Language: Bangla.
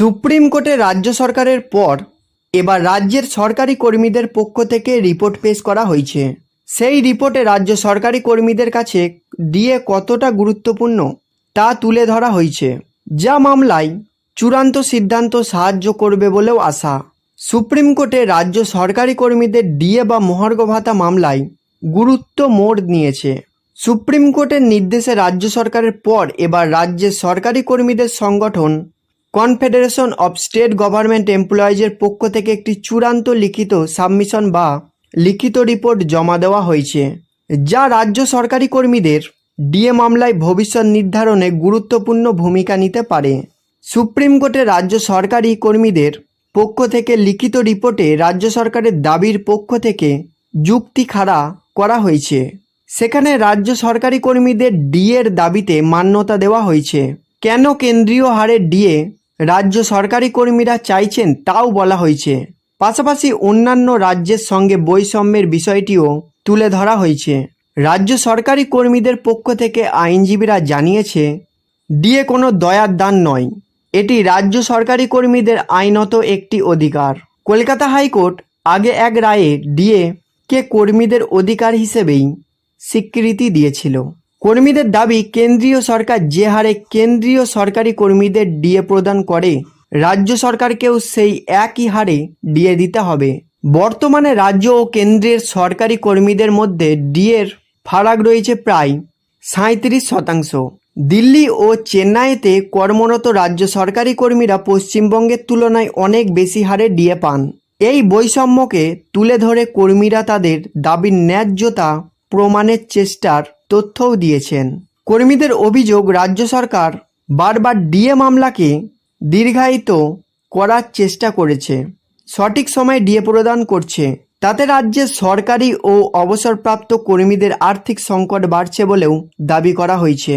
সুপ্রিম কোর্টে রাজ্য সরকারের পর এবার রাজ্যের সরকারি কর্মীদের পক্ষ থেকে রিপোর্ট পেশ করা হয়েছে। সেই রিপোর্টে রাজ্য সরকারি কর্মীদের কাছে ডিএ কতটা গুরুত্বপূর্ণ তা তুলে ধরা হয়েছে। যা মামলায় চূড়ান্ত সিদ্ধান্ত সাহায্য করবে বলেও আশা। সুপ্রিম কোর্টে রাজ্য সরকারি কর্মীদের ডিএ বা মহার্ঘ ভাতা মামলায় গুরুত্ব মোড় নিয়েছে। সুপ্রিম কোর্টের নির্দেশে রাজ্য সরকারের পর এবার রাজ্যের সরকারি কর্মীদের সংগঠন কনফেডারেশন অব স্টেট গভর্নমেন্ট এমপ্লয়িজের পক্ষ থেকে একটি চূড়ান্ত লিখিত সাবমিশন বা লিখিত রিপোর্ট জমা দেওয়া হয়েছে, যা রাজ্য সরকারি কর্মীদের ডিএ মামলায় ভবিষ্যৎ নির্ধারণে গুরুত্বপূর্ণ ভূমিকা নিতে পারে। সুপ্রিম কোর্টে রাজ্য সরকারি কর্মীদের পক্ষ থেকে লিখিত রিপোর্টে রাজ্য সরকারের দাবির পক্ষ থেকে যুক্তি খাড়া করা হয়েছে। সেখানে রাজ্য সরকারি কর্মীদের ডিএর দাবিতে মান্যতা দেওয়া হয়েছে। কেন কেন্দ্রীয় হারে ডিএ রাজ্য সরকারি কর্মীরা চাইছেন তাও বলা হয়েছে। পাশাপাশি অন্যান্য রাজ্যের সঙ্গে বৈষম্যের বিষয়টিও তুলে ধরা হয়েছে। রাজ্য সরকারি কর্মীদের পক্ষ থেকে আইনজীবীরা জানিয়েছে ডিএ কোনো দয়ার দান নয়। এটি রাজ্য সরকারি কর্মীদের আইনত একটি অধিকার। কলকাতা হাইকোর্ট আগে এক রায়ে ডিএ কে কর্মীদের অধিকার হিসেবেই স্বীকৃতি দিয়েছিল। কর্মীদের দাবি, কেন্দ্রীয় সরকার যে হারে কেন্দ্রীয় সরকারি কর্মীদের ডিএ প্রদান করে, রাজ্য সরকারকেও সেই একই হারে ডিএ দিতে হবে। বর্তমানে রাজ্য ও কেন্দ্রের সরকারি কর্মীদের মধ্যে ডিএর ফারাক রয়েছে প্রায় সাঁত্রিশ শতাংশ। দিল্লি ও চেন্নাইতে কর্মরত রাজ্য সরকারি কর্মীরা পশ্চিমবঙ্গের তুলনায় অনেক বেশি হারে ডিএ পান। এই বৈষম্যকে তুলে ধরে কর্মীরা তাদের দাবির ন্যায্যতা প্রমাণের চেষ্টার তথ্যও দিয়েছেন। কর্মীদের অভিযোগ, রাজ্য সরকার বারবার ডিএ মামলাকে দীর্ঘায়িত করার চেষ্টা করেছে। সঠিক সময়ে ডিএ প্রদান করছে। তাতে রাজ্যে সরকারি ও অবসরপ্রাপ্ত কর্মীদের আর্থিক সংকট বাড়ছে বলেও দাবি করা হয়েছে।